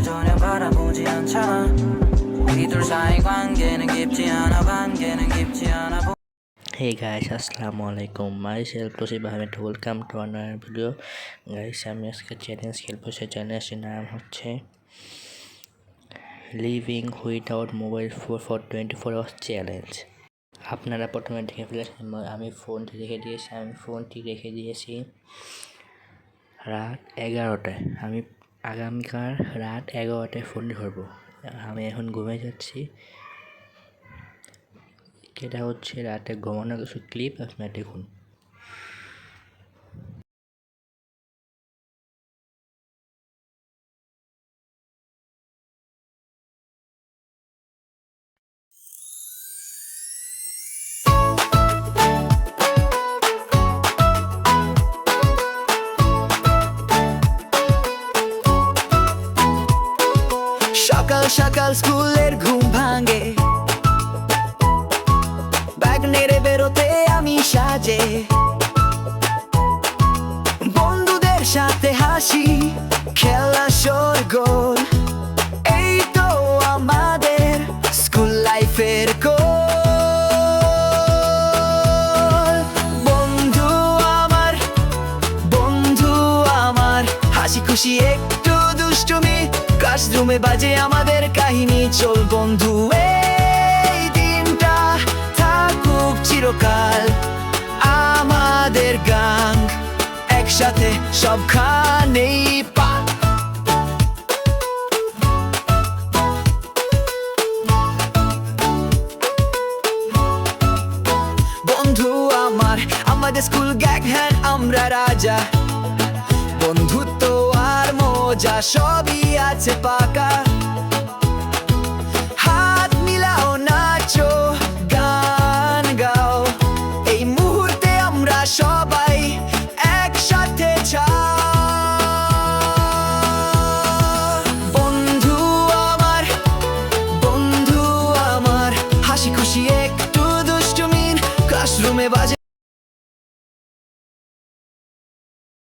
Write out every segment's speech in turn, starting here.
날 전혀 바라보지 않잖아 우리 둘 사이 관계는 깊지 않아 관계는 깊지 않아 보- Hey guys, আসসালামু আলাইকুম myself Tosib Ahmed welcome to আনার ভিডিও গাইস আমি আজকে চ্যালেঞ্জ খেলবো সেই চ্যালেঞ্জটির নাম হচ্ছে living without mobile four for twenty four hours challenge আপনারা প্রথমে দেখে ফেলেছেন আমি ফোনটি রেখে দিয়েছি আমি ফোনটি রেখে দিয়েছি রাত এগারোটায় আমি আগামীকাল রাত এগারোটায় ফোন ধরবো। আমি এখন ঘুমে যাচ্ছি। এটা হচ্ছে রাতে ঘুমানোর কিছু ক্লিপ আপনারা দেখুন। সাথে হাসি, খেলা সরগোল এই তো আমাদের স্কুল লাইফের গোল বন্ধু আমার বন্ধু আমার, হাসি একটু দুষ্টুমি ক্লাসরুমে বাজে আমাদের কাহিনী। চল বন্ধু, এই দিনটা থাকুক চিরকাল, আমাদের গান একসাথে সবখানেই পা। বন্ধু আমার, আমাদের স্কুল গ্যাগ হ্যান, আমরা রাজা। বন্ধুত্ব আর মজা সবই আছে পাকা। বাজে।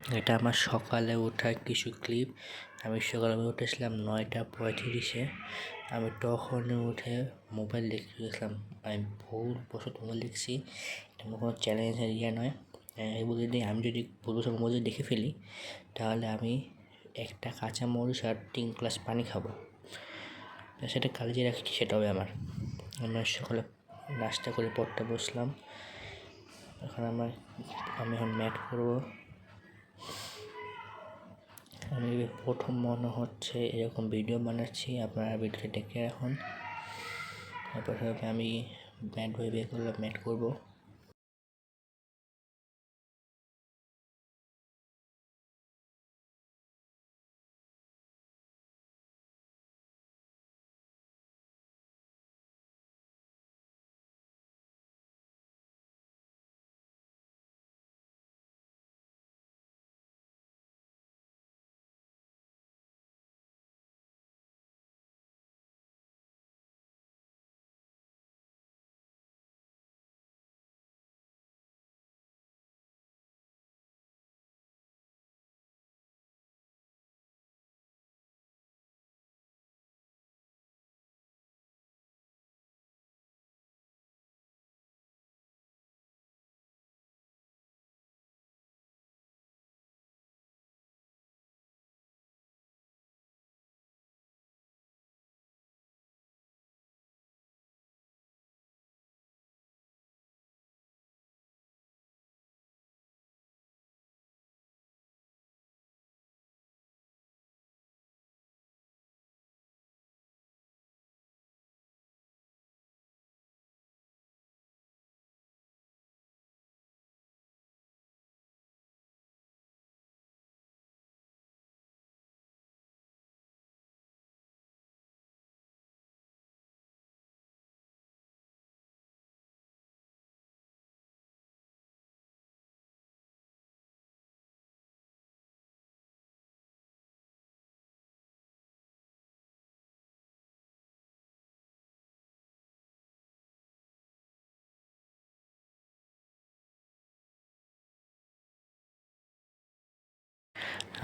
এটা আমার সকালে ওঠার কিছু ক্লিপ। আমি সকালে উঠেছিলাম নয়টা পঁয়ত্রিশে। আমি তখনই উঠে মোবাইল দেখতে গেছিলাম। আমি ভুল বসত মোবাইল দেখছি। এটা আমার কোনো চ্যালেঞ্জের ইয়ে নয়। এগুলো যদি আমি যদি ভুলবশত মোবাইল দেখে ফেলি, তাহলে আমি একটা কাঁচা মরিচ আর তিন গ্লাস পানি খাব। সেটা কালে যে রাখছি, সেটা হবে আমার। আমরা সকালে নাস্তা করে পড়তে বসলাম। এখন আমার, আমি এখন ম্যাট করব আমি প্রথম মনে হচ্ছে এরকম ভিডিও বানাচ্ছি, আপনারা ভিডিওটা দেখে রাখুন। তারপর আমি ম্যাট বের করলে ম্যাট করব।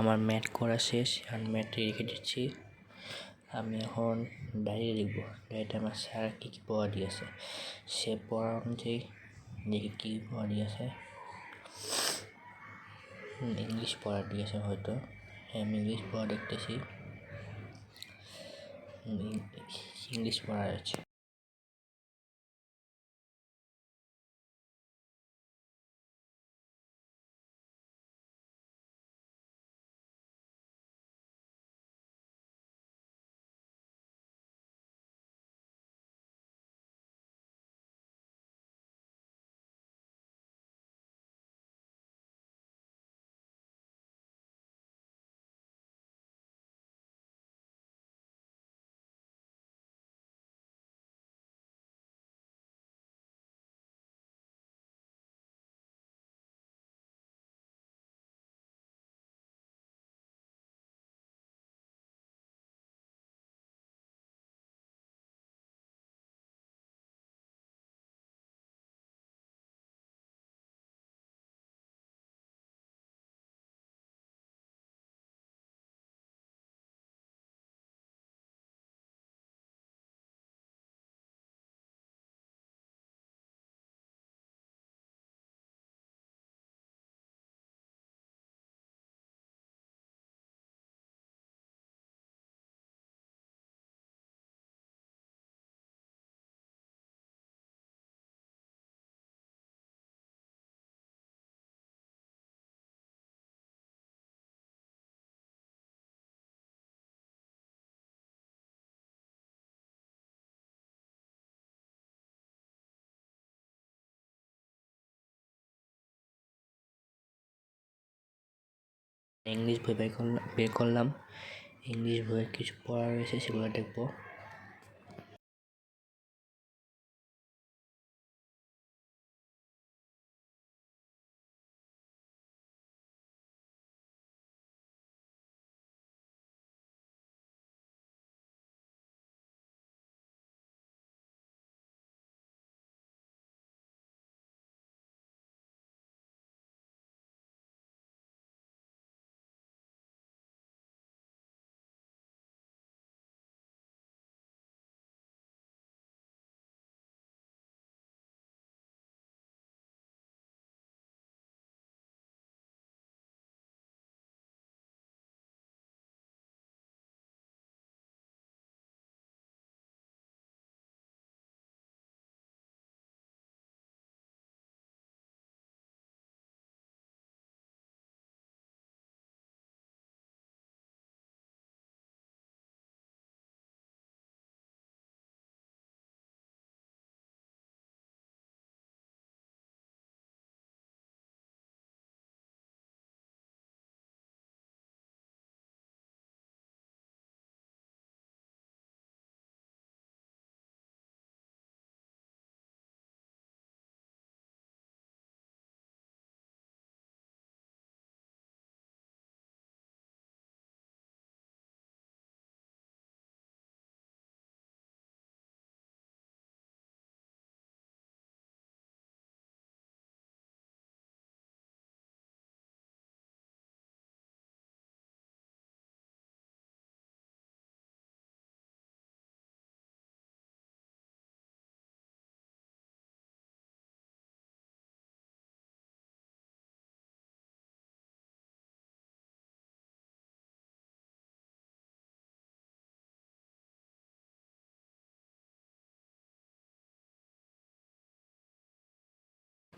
আমার ম্যাট করা শেষ আর ম্যাটে রেখে দিচ্ছি। আমি এখন ডায়েরি লিখব ডায়েরিতে আমার স্যার কী কী পড়া দিয়েছে সে পড়া অনুযায়ী দেখি কী পড়া দিয়েছে ইংলিশ পড়া দিয়েছে হয়তো। হ্যাঁ আমি ইংলিশ পড়া দেখতেছি। ইংলিশ পড়া আছে ইংলিশ বই বের করলাম বের করলাম। ইংলিশ বইয়ের কিছু পড়া রয়েছে সেগুলো দেখব।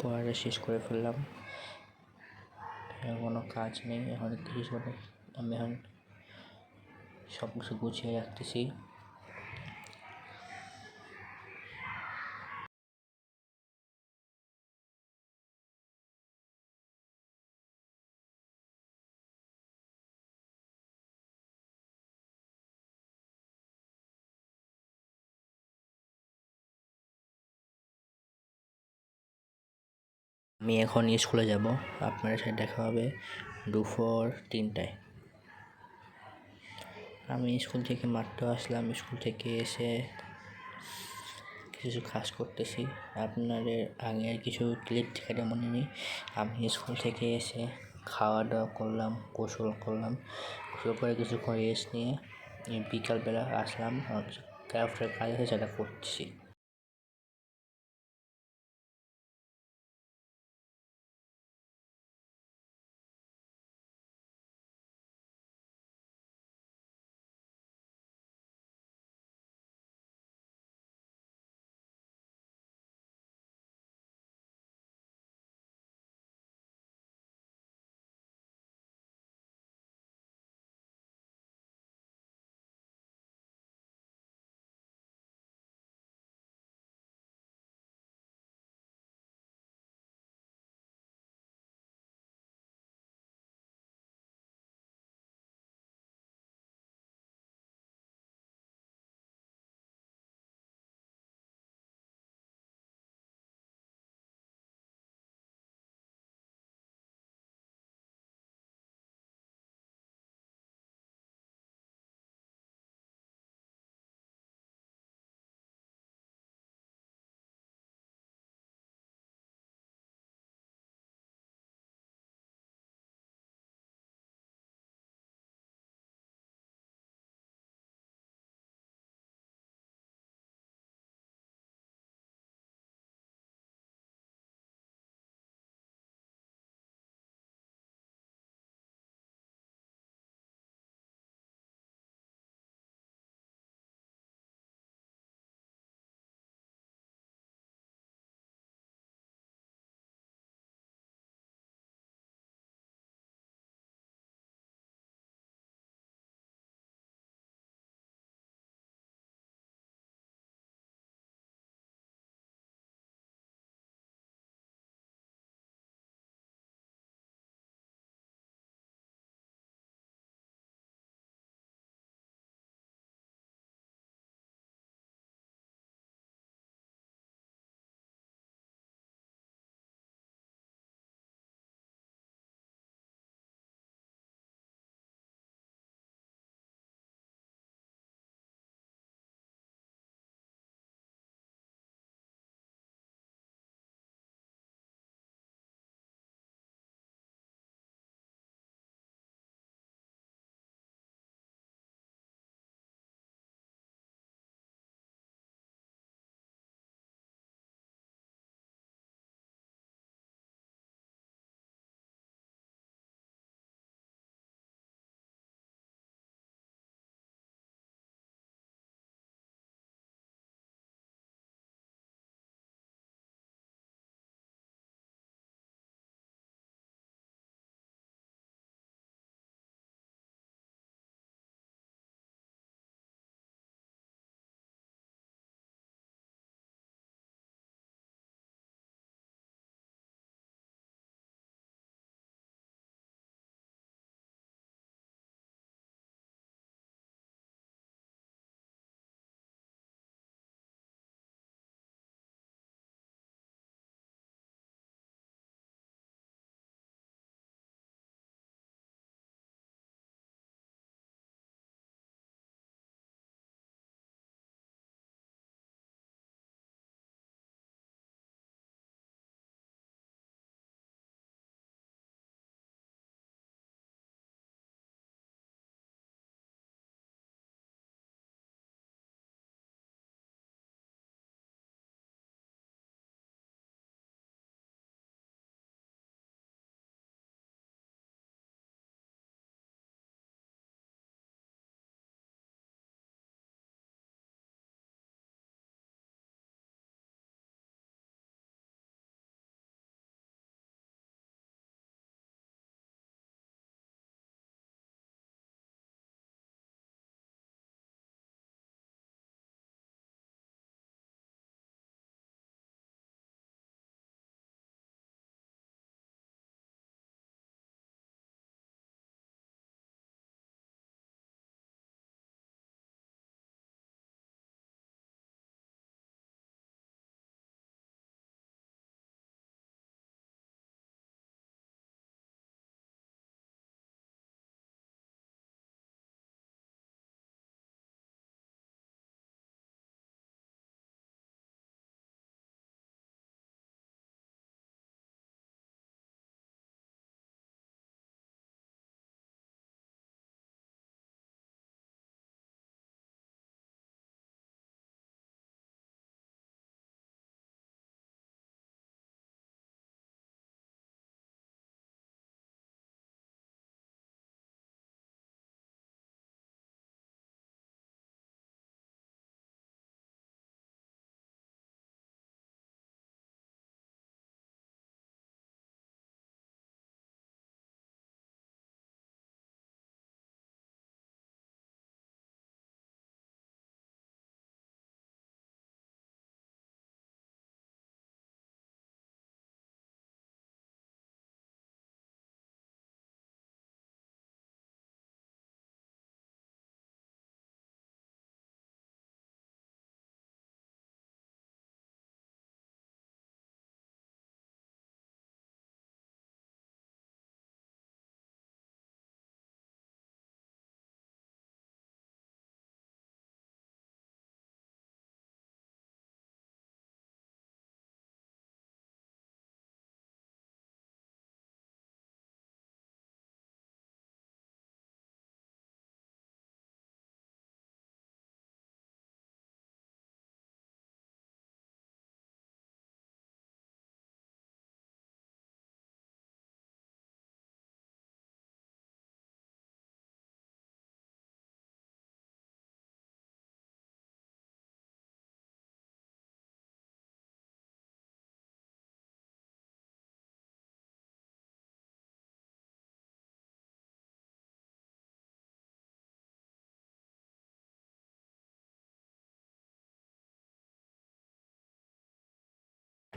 পড়াটা শেষ করে ফেললাম। কোনো কাজ নেই, এখন কিছু আমি এখন সব কিছু গুছিয়ে রাখতেছি। আমি এখন স্কুলে যাব আপনার সাথে দেখা হবে দুপুর তিনটায়। আমি স্কুল থেকে মাত্র আসলাম, স্কুল থেকে এসে কিছু কাজ করতেছি। আপনাদের আগের কিছু ক্লিপ দেখাতে মনে নেই। আমি স্কুল থেকে এসে খাওয়া দাওয়া করলাম, গোসল করলাম। গোসল করে কিছুক্ষণ রেস্ট নিয়ে বিকালবেলা আসলাম। ক্রাফটের কাজ আছে, সেটা করছি।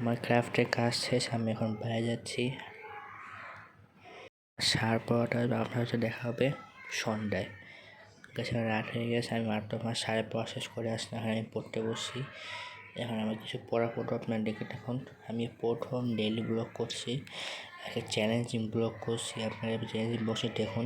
আমার ক্রাফটের কাজ শেষ, আমি এখন বাইরে যাচ্ছি। সার পড়াটা আপনার হচ্ছে দেখা হবে সন্ধ্যায়। গেছে রাত হয়ে গেছে, আমি মাত্র আমার সাড়ে পড়া শেষ করে আসলাম এখন আমি পড়তে বসছি। এখন আমি কিছু পড়া পড়ো আপনার দেখে থাকুন। আমি প্রথম ডেইলি ব্লগ করছি, একটা চ্যালেঞ্জিং ব্লগ করছি, আপনারা চ্যালেঞ্জিং বসে দেখুন।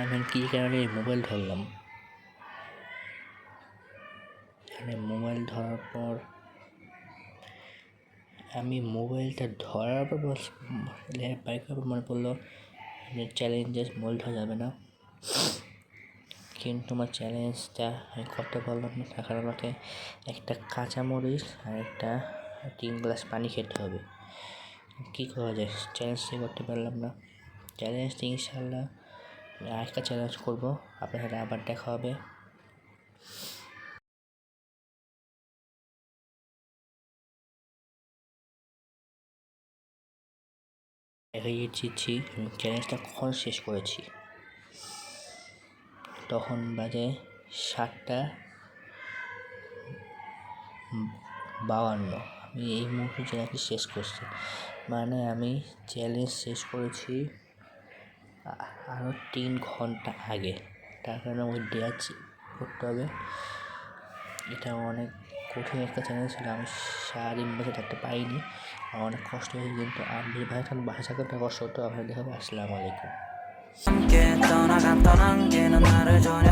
আমি কী কারণে মোবাইল ধরলাম? এখানে মোবাইল ধরার পর আমি মোবাইলটা ধরার পর বাইক করার মনে পড়ল যে চ্যালেঞ্জেস মোবাইল ধরা যাবে না। কিন্তু আমার চ্যালেঞ্জটা আমি করতে পারলাম না কারণ আমাকে একটা কাঁচামরিচ আর একটা তিন গ্লাস পানি খেতে হবে। কী করা যায়? চ্যালেঞ্জটি করতে পারলাম না। চ্যালেঞ্জটি ইনশাল্লাহ আরেকটা চ্যালেঞ্জ করব, আপনার সাথে আবার দেখা হবে। এগিয়ে আমি চ্যালেঞ্জটা কখন শেষ করেছি? তখন বাজে সাতটা বাউান্ন। আমি এই মুহূর্তে চ্যালেঞ্জটি শেষ করছি। মানে আমি চ্যালেঞ্জ শেষ করেছি আরও তিন ঘন্টা আগে তার কারণে ওই ড্যাচ করতে হবে এটা অনেক কঠিন একটা চ্যালেঞ্জ ছিল আমি সারাদিন বসে থাকতে পারিনি আমার অনেক কষ্ট হয়েছে কিন্তু আমি ভাই তখন বাসা থাকতে কষ্ট হতো আপনার দেখাবো আসসালামু আলাইকুম 함께 떠나간 떠난 게는 나를 전혀